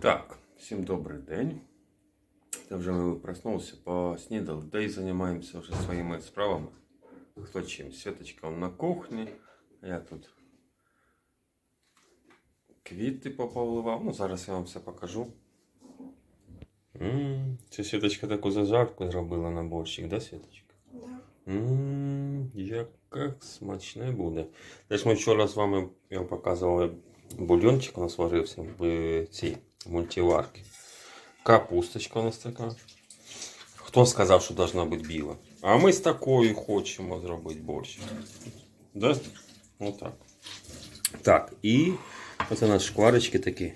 Так, всім добрий день. Це вже ми проснулися, поснідали, да і займаємося вже своїми справами. Хто чим? Світочка на кухні, я тут квіти пополивав. Ну, зараз я вам все покажу. М, Це Світочка таку зажарку зробила на борщик, да, Світочка? Да. Ммм, яке смачне буде. Теж ми вчора з вами я вам показував бульйончик у нас варився в цій мультиварці. Капусточка у нас така. Хто сказав, що должна бути біла? А ми з такою хочемо зробити борщ. Да? Отак. Так, і оце наші шкварочки такі.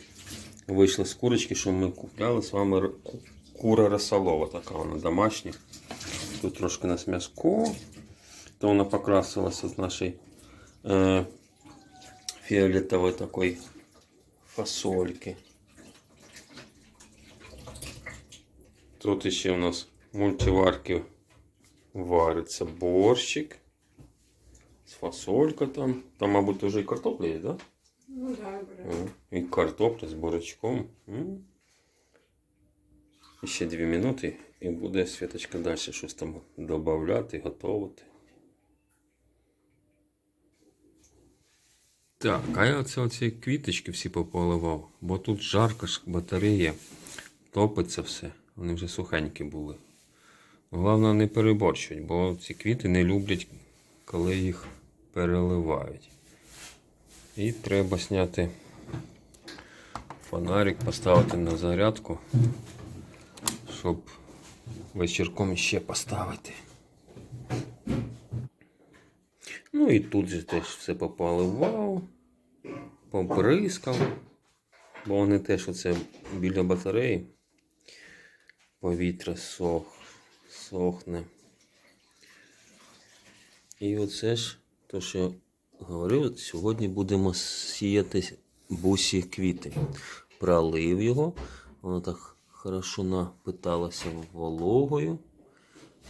Вийшли з курочки, що ми купляли з вами р- ку- кура росолова, така вона домашня. Тут трошки у нас м'яско. То вона покрасилася в нашій е, фіолетової такої фасольки. Тут ще у нас в мультиварки вариться борщик. З фасолька там. Там, мабуть, вже і картопля є? Да? Ну да, бля. О, І картопля з бурячком. М. І ще дві минути і буде Світочка далі щось там додавати, готувати. Так, а я оце оці квіточки всі пополивав, бо тут жарко ж батарея, топиться все. Вони вже сухенькі були. Головне не переборщувати, бо ці квіти не люблять, коли їх переливають. І треба зняти фонарик, поставити на зарядку, щоб вечірком ще поставити. Ну і тут же теж все попаливав, поприскав, бо вони теж оце біля батареї. Повітря сох, сохне. І оце ж, то що говорив, сьогодні будемо сіяти бусі квіти. Пролив його, воно так хорошо напиталося вологою.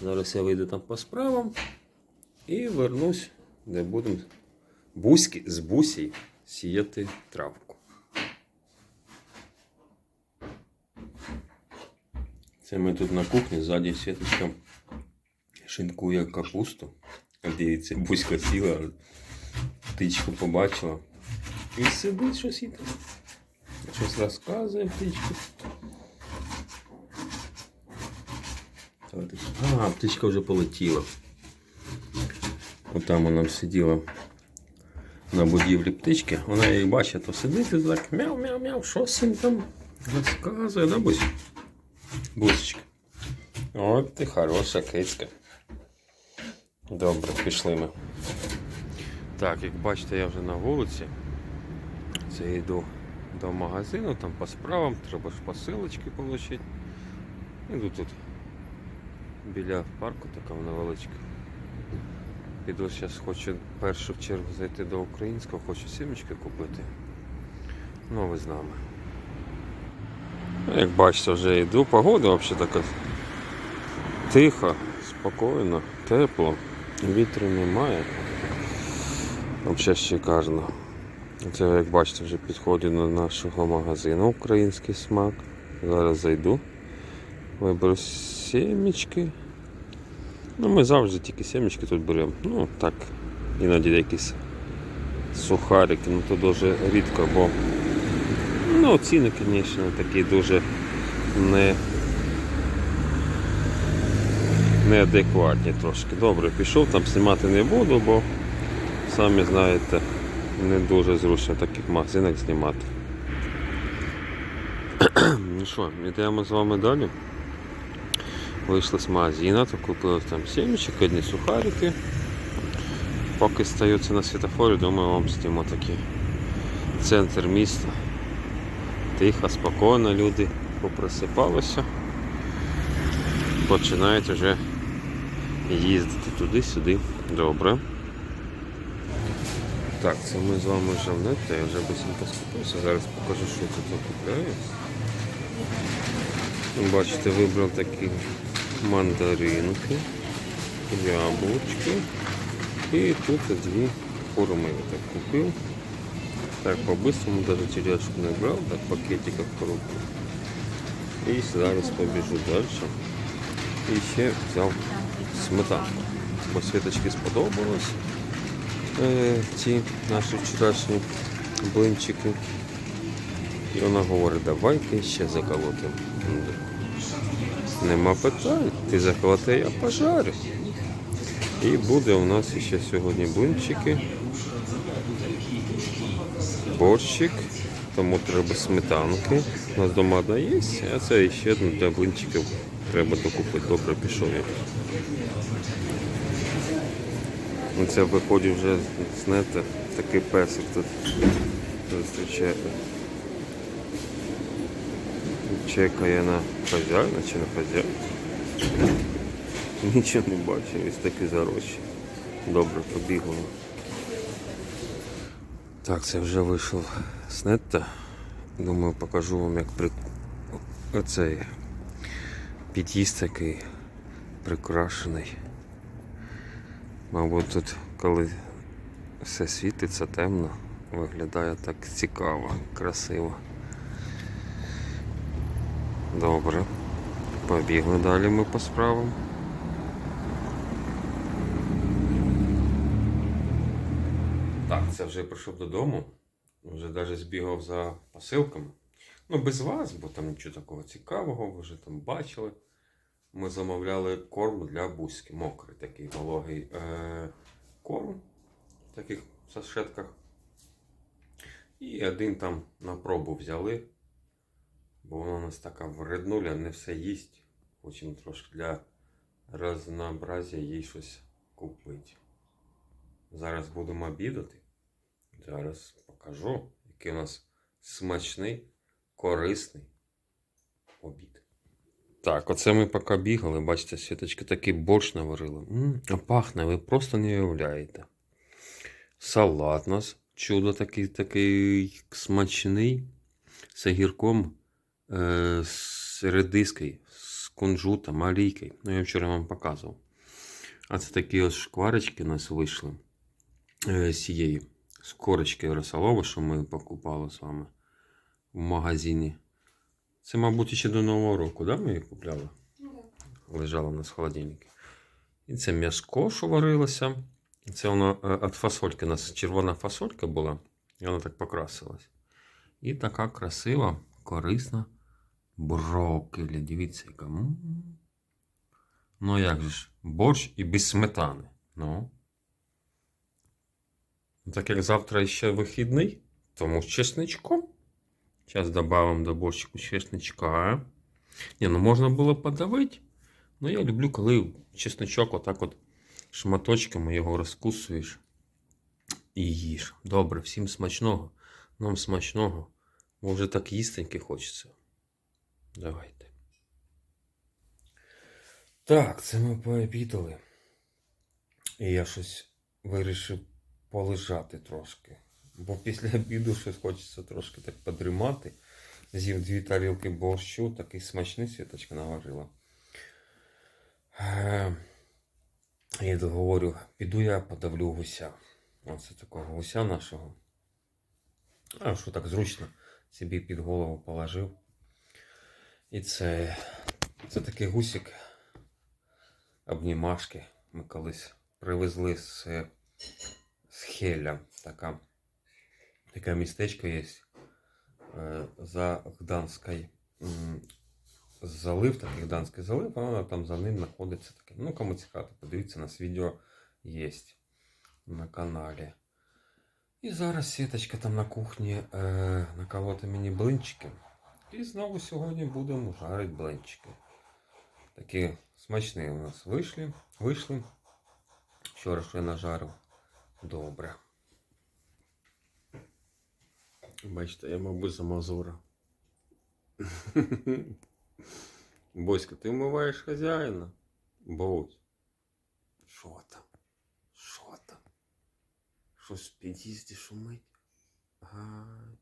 Зараз я вийду там по справам і вернусь, де будемо буськи з бусій сіяти травку. Це ми тут на кухні, ззаді світочка шинкує капусту. Дивіться, бузька сіла, птичку побачила. І сидить щось і там. Щось розказує птичка. А, птичка вже полетіла. Отам вона сиділа на будівлі птички. Вона її бачить, то сидить і так мяу-мяу-мяу, щось їм там розказує, да, Бусь? Бусечка. От ти хороша кицька. Добре, пішли ми. Так, як бачите, я вже на вулиці. Це йду до магазину, там по справам, треба ж посилочки отримати. Іду тут біля парку така невеличка. Піду зараз хочу в першу чергу зайти до українського, хочу сімечки купити. Ну, ви з нами. Як бачите, вже йду. Погода взагалі така тиха, спокійно, тепло, вітру немає. Взагалі шикарно. Це, як бачите, вже підходжу до нашого магазину Український смак. Зараз зайду. Виберу сімечки. Ну, ми завжди тільки сімечки тут беремо. Ну, так, іноді якісь сухарики, ну то дуже рідко, бо ну, ціни, звісно, такі дуже не неадекватні трошки. Добре, пішов, там знімати не буду, бо самі знаєте, не дуже зручно таких магазинах знімати. ну що, йдемо з вами далі. Вийшли з магазина, то купили там сімечок, одні сухарики. Поки стаються на світофорі, думаю, вам зніму такий центр міста. Тихо, спокійно, люди поприсипалися. Починають вже їздити туди-сюди. Добре. Так, це ми з вами вже в неті, я вже быстренько скупився. Зараз покажу, що тут я купляю. Бачите, вибрав такі мандаринки, яблучки і тут дві форми я так купив. Так, по-быстрому даже тележку набрал, так пакетиков коробку. И зараз побежу дальше. І ще взяв сметанку. Бо Світочки сподобалось е, ці наші вчорашні блинчики. І вона говорить, давайте ще заколотимо. Нема питань, ти заколоти, я пожарю. І буде у нас ще сьогодні блинчики. Борщик, тому треба сметанки. У нас дома одна є, а це ще одну для блинчиків треба докупити. Добре пішов я. Ну, Це виходить вже, знаєте, такий песик тут зустрічає. Чекає на хазяїна чи на хазяїна. Нічого не бачив, ось такі зарощі. Добре, побігли. Так, це вже вийшов з нетта. Думаю, покажу вам, як при... оцей під'їзд такий прикрашений. Мабуть, тут, коли все світиться темно, виглядає так цікаво, красиво. Добре. Побігли далі ми по справам. Це вже прийшов додому. Вже навіть збігав за посилками. Ну, без вас, бо там нічого такого цікавого, ви вже там бачили. Ми замовляли корм для бузьки, мокрий такий вологий е- корм в таких сашетках. І один там на пробу взяли, бо вона у нас така вреднуля, не все їсть. Хочемо трошки для разнообразія їй щось купити. Зараз будемо обідати. Зараз покажу, який у нас смачний, корисний обід. Так, оце ми поки бігали, бачите, світочки такий борщ наварили. М, а пахне, ви просто не уявляєте. Салат у нас, чудо такий, такий смачний, з огірком, е, з редискою, з кунжутом, олійкою. Ну, я вчора вам показував. А це такі ось шкварочки у нас вийшли е, з цієї з корочки росолова, що ми покупали з вами в магазині. Це, мабуть, ще до Нового року, да, ми її купляли? Лежало у нас в холодильнику. І це м'яско, що варилося. Це воно від фасольки. У нас червона фасолька була, і вона так покрасилась. І така красива, корисна брокколі. Дивіться, яка. Ну, як же ж? Борщ і без сметани. Ну. Так як завтра ще вихідний, тому з чесничком. Зараз додамо до борщику чесничка. Ні, ну можна було подавити. Ну я люблю, коли чесничок отак от шматочками його розкусуєш і їш. Добре, всім смачного. Нам смачного. Бо вже так їстеньки хочеться. Давайте. Так, це ми пообідали. І я щось вирішив полежати трошки. Бо після обіду щось хочеться трошки так подрімати. З'їв дві тарілки борщу, такий смачний світочка наварила. Е, Я говорю, піду я подавлю гуся. Оце такого гуся нашого. А що так зручно, собі під голову положив. І це, це такий гусик обнімашки. Ми колись привезли з, з Хеля. Така, таке містечко є е, за Гданською. м, Залив, такий Гданський залив, а воно там за ним знаходиться таке. Ну, кому цікаво, подивіться, у нас відео є на каналі. І зараз сіточка там на кухні е, наколоти мені блинчики. І знову сьогодні будемо жарити блинчики. Такі смачні у нас вийшли. вийшли. Вчора що я нажарив. Добре. Бачите, я, мабуть, замазура. Боська, ти вмиваєш хазяїна? Боусь. Що там? Що там? Щось в під'їзді шумить? Ай.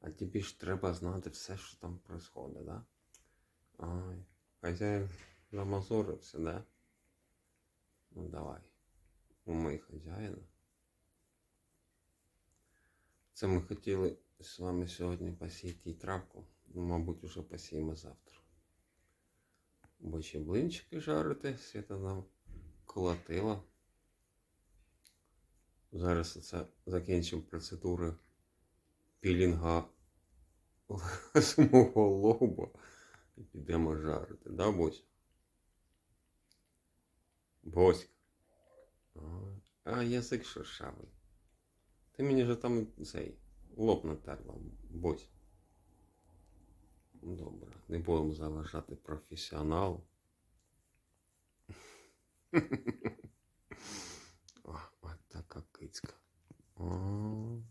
А тобі ж треба знати все, що там відбувається, да? Ай. Хазяїн замазурився, да? Ну давай. Умий хазяїна. Це ми хотіли з вами сьогодні посіяти травку. Ну, мабуть, уже посіємо завтра. Бо ще блинчики жарити, Свята нам колотила. Зараз це закінчимо процедури пілінга з мого лоба і підемо жарити, да, Бось? Боська. А, язик шершавий. Ти мені же там цей лоб натерла, Бось. Добре, не будемо заважати професіонал. О, от така кицька. О.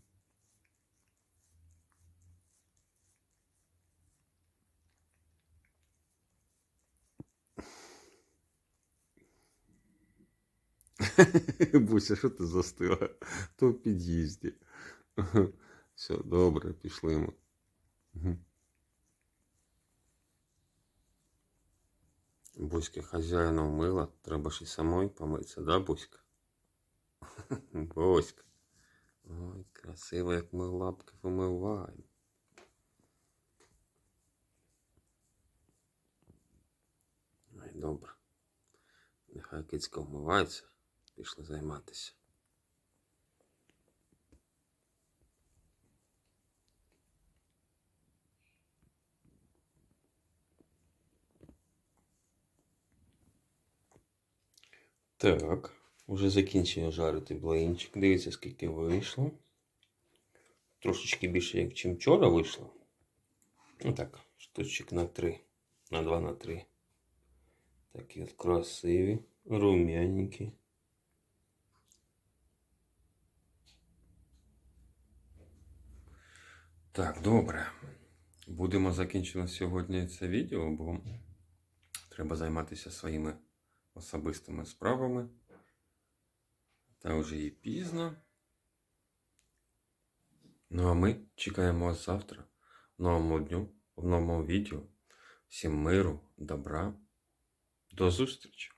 Буся, що ти застила? То в під'їзді. Все, добре, пішли ми. Буська хазяїна вмила, треба ж і самой помитися, да, Буська? Буська. Ой, красиво, як ми лапки вимиваємо. Ой, добре. Нехай кицька вмивається, пішли займатися. Так, уже закінчив я жарити блинчик. Дивіться, скільки вийшло. Трошечки більше, як чим вчора вийшло. Ну так, штучок на 3. На 2 на 3. Такі от красиві, рум'яненькі. Так, добре. Будемо закінчити сьогодні це відео, бо треба займатися своїми особистими справами. Та вже і пізно. Ну а ми чекаємо вас завтра в новому дню, в новому відео. Всім миру, добра. До зустрічі!